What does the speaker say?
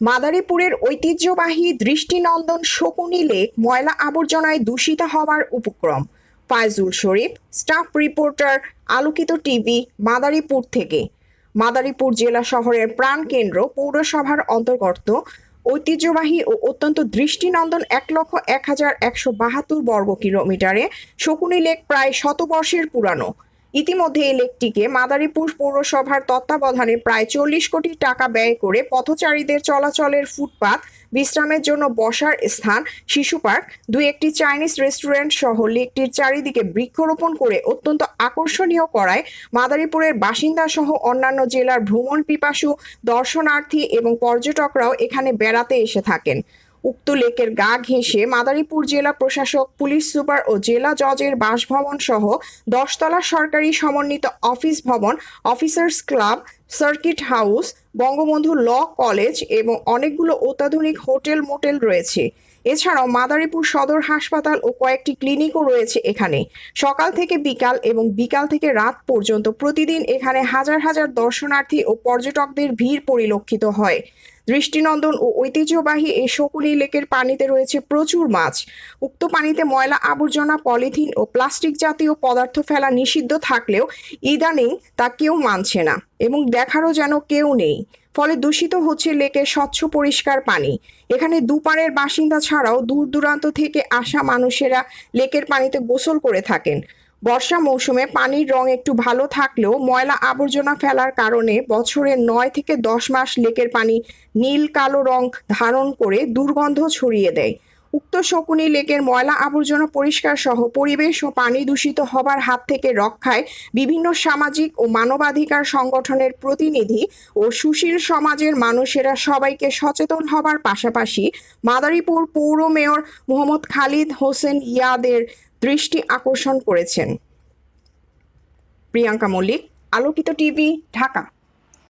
মাদারীপুরের ঐতিহ্যবাহী দৃষ্টিনন্দন শকুনি লেক ময়লা আবর্জনায় দূষিত হওয়ার উপক্রম। Faizul Sharif, staff reporter, Alokito TV, Madaripur থেকে। মাদারীপুর জেলা শহরের প্রাণকেন্দ্র পৌরসভার অন্তর্গত। ঐতিহ্যবাহী ও অত্যন্ত দৃষ্টিনন্দন এক লক্ষ এক হাজার একশো বাহাত্তর বর্গ কিলোমিটারে শকুনি লেক প্রায় শতবর্ষের পুরানো। ইতিমধ্যে এই লেকটিকে মাদারীপুর পৌরসভার তত্ত্বাবধানে প্রায় চল্লিশ কোটি টাকা ব্যয় করে পথচারীদের চলাচলের ফুটপাত, বিশ্রামের জন্য বসার স্থান, শিশু পার্ক দুই একটি চাইনিজ রেস্টুরেন্ট সহ লেকটির চারিদিকে বৃক্ষরোপণ করে অত্যন্ত আকর্ষণীয় করায় মাদারীপুরের বাসিন্দা সহ অন্যান্য জেলার ভ্রমণ পিপাসু, দর্শনার্থী এবং পর্যটকরাও এখানে বেড়াতে এসে থাকেন। উক্ত লেকের গা ঘেঁষে মাদারীপুর জেলা প্রশাসক, পুলিশ সুপার ও জেলা জজের বাসভবন সহ দশতলা সরকারি সমন্বিত অফিস ভবন, officers club circuit house, Bangabandhu law college এবং অনেকগুলো অত্যাধুনিক হোটেল মোটেল রয়েছে। এছাড়াও মাদারীপুর সদর হাসপাতাল ও কয়েকটি ক্লিনিকও রয়েছে এখানে। সকাল থেকে বিকাল এবং বিকাল থেকে রাত পর্যন্ত প্রতিদিন এখানে হাজার হাজার দর্শনার্থী ও পর্যটকদের ভিড় পরিলক্ষিত হয়। দৃষ্টিনন্দন ও ঐতিহ্যবাহী এই শকুনি লেকের পানিতে রয়েছে প্রচুর মাছ। উক্ত পানিতে ময়লা আবর্জনা, পলিথিন ও প্লাস্টিক জাতীয় পদার্থ ফেলা নিষিদ্ধ থাকলেও ইদানিং তা কেউ মানছে না এবং দেখারও যেন কেউ নেই। ফলে দূষিত হচ্ছে লেকের স্বচ্ছ পরিষ্কার পানি। এখানে দুপারের বাসিন্দা ছাড়াও দূর দূরান্ত থেকে আসা মানুষেরা লেকের পানিতে গোসল করে থাকেন। বর্ষা মৌসুমে পানির রং একটু ভালো থাকলেও ময়লা আবর্জনা ফেলার কারণে বছরের নয় থেকে দশ মাস লেকের পানি নীল কালো রং ধারণ করে দুর্গন্ধ ছড়িয়ে দেয়। উক্ত শকুনি লেকের ময়লা আবর্জনা পরিষ্কার সহ পরিবেশ ও পানি দূষিত হবার হাত থেকে রক্ষায় বিভিন্ন সামাজিক ও মানবাধিকার সংগঠনের প্রতিনিধি ও সুশীল সমাজের মানুষেরা সবাইকে সচেতন হবার পাশাপাশি মাদারীপুর পৌর মেয়র মোহাম্মদ খালিদ হোসেন ইয়াদের দৃষ্টি আকর্ষণ করেছেন। প্রিয়াঙ্কা মল্লিক, আলোকিত টিভি, ঢাকা।